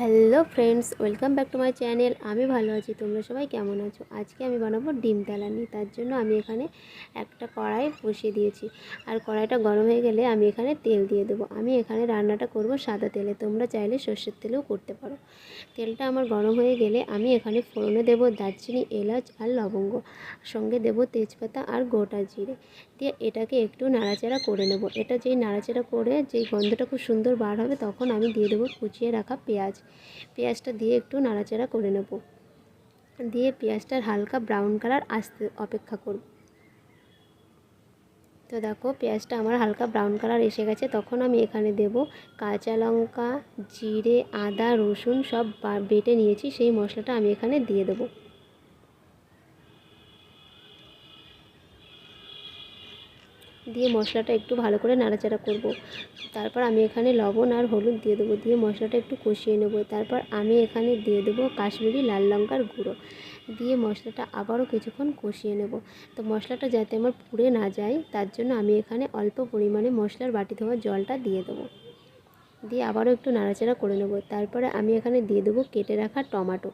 Hello friends, welcome back to my channel. আমি ভালো আছি, তোমরা সবাই কেমন আছো? আজকে আমি বানাবো ডিম তেলানি তার জন্য আমি এখানে একটা কড়াই বসিয়ে দিয়েছি। আর কড়াইটা গরম হয়ে গেলে আমি এখানে তেল দিয়ে দেবো। আমি এখানে রান্নাটা করব সাদা তেলে, তোমরা চাইলে সর্ষের তেলেও করতে পারো। তেলটা আমার গরম হয়ে গেলে আমি এখানে ফোড়নে দেবো দারচিনি, এলাচ আর লবঙ্গ। সঙ্গে দেবো তেজপাতা আর গোটা জিরে। দিয়ে এটাকে একটু নাড়াচাড়া করে নেব। এটা যেই নাড়াচাড়া করে, যেই গন্ধটা খুব সুন্দর বার হবে, তখন আমি দিয়ে দেবো কুচিয়ে রাখা পেঁয়াজ। পেঁয়াজটা দিয়ে একটু নাড়াচাড়া করে নেব। দিয়ে পেঁয়াজটার হালকা ব্রাউন কালার আসতে অপেক্ষা করব। তো দেখো, পেঁয়াজটা আমার হালকা ব্রাউন কালার এসে গেছে। তখন আমি এখানে দেব কাঁচা লঙ্কা, জিরে, আদা, রসুন সব বেটে নিয়েছি। সেই মশলাটা আমি এখানে দিয়ে দেবো। দিয়ে মশলাটা একটু ভালো করে নাড়াচাড়া করব। তারপর আমি এখানে লবণ আর হলুদ দিয়ে দেবো, দিয়ে মশলাটা একটু কষিয়ে নেব। তারপর আমি এখানে দিয়ে দেবো কাশ্মীরি লাল লঙ্কার গুঁড়ো, দিয়ে মশলাটা আবারও কিছুক্ষণ কষিয়ে নেব। তো মশলাটা যাতে আমার পুড়ে না যায়, তার জন্য আমি এখানে অল্প পরিমাণে মশলার বাটি ধোয়া জলটা দিয়ে দেবো। দিয়ে আবারও একটু নাড়াচাড়া করে নেব। তারপরে আমি এখানে দিয়ে দেবো কেটে রাখা টমাটো।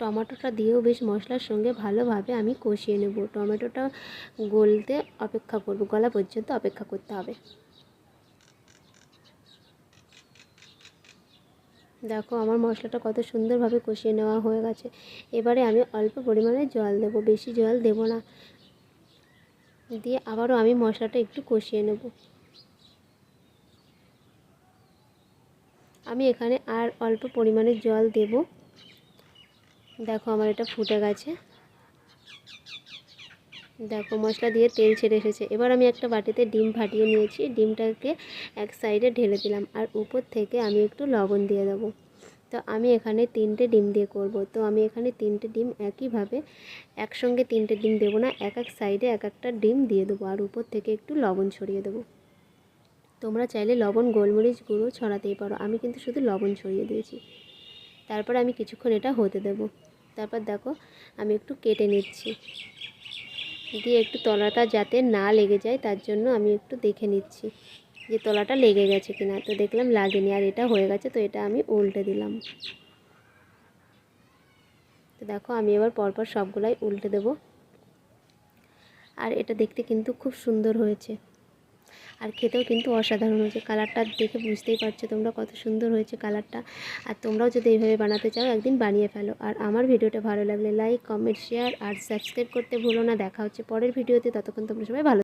টমেটোটা দিয়েও বেশ মশলার সঙ্গে ভালোভাবে আমি কষিয়ে নেব। টমেটোটা গলতে অপেক্ষা করব, গলা পর্যন্ত অপেক্ষা করতে হবে। দেখো আমার মশলাটা কত সুন্দরভাবে কষিয়ে নেওয়া হয়ে গেছে। এবারে আমি অল্প পরিমাণে জল দেব, বেশি জল দেব না। দিয়ে আবারও আমি মশলাটা একটু কষিয়ে নেব। আমি এখানে আর অল্প পরিমাণে জল দেব। দেখো আমার এটা ফুটে গেছে। দেখো মশলা দিয়ে তেল ছেড়ে এসেছে। এবার আমি একটা বাটিতে ডিম ফাটিয়ে নিয়েছি। ডিমটাকে এক সাইডে ঢেলে দিলাম আর উপর থেকে আমি একটু লবণ দিয়ে দেবো। তো আমি এখানে তিনটে ডিম দিয়ে করব। তো আমি এখানে তিনটে ডিম একইভাবে একসঙ্গে তিনটে ডিম দেবো না, এক এক সাইডে এক একটা ডিম দিয়ে দেবো আর উপর থেকে একটু লবণ ছড়িয়ে দেবো। তোমরা চাইলে লবণ, গোলমরিচ গুঁড়ো ছড়াতেই পারো। আমি কিন্তু শুধু লবণ ছড়িয়ে দিয়েছি। তারপর আমি কিছুক্ষণ এটা হতে দেবো। তারপর দেখো, আমি একটু কেটে নিচ্ছি। দিয়ে একটু তলাটা যাতে না লেগে যায়, তার জন্য আমি একটু দেখে নিচ্ছি যে তলাটা লেগে গেছে কিনা। তো দেখলাম লাগেনি, আর এটা হয়ে গেছে, তো এটা আমি উল্টে দিলাম। তো দেখো, আমি এবার পরপর সবগুলাই উল্টে দেব। আর এটা দেখতে কিন্তু খুব সুন্দর হয়েছে। আর খেতেও কিন্তু অসাধারণ হয়েছে। কালারটা দেখে বুঝতেই পারছ তোমরা কত সুন্দর হয়েছে কালারটা। আর তোমরাও যদি এইভাবে বানাতে চাও, একদিন বানিয়ে ফেলো। আর আমার ভিডিওটা ভালো লাগলে লাইক কমেন্ট শেয়ার আর সাবস্ক্রাইব করতে ভুলো না। দেখা হচ্ছে পরের ভিডিওতে। ততক্ষণ তোমরা সবাই ভালো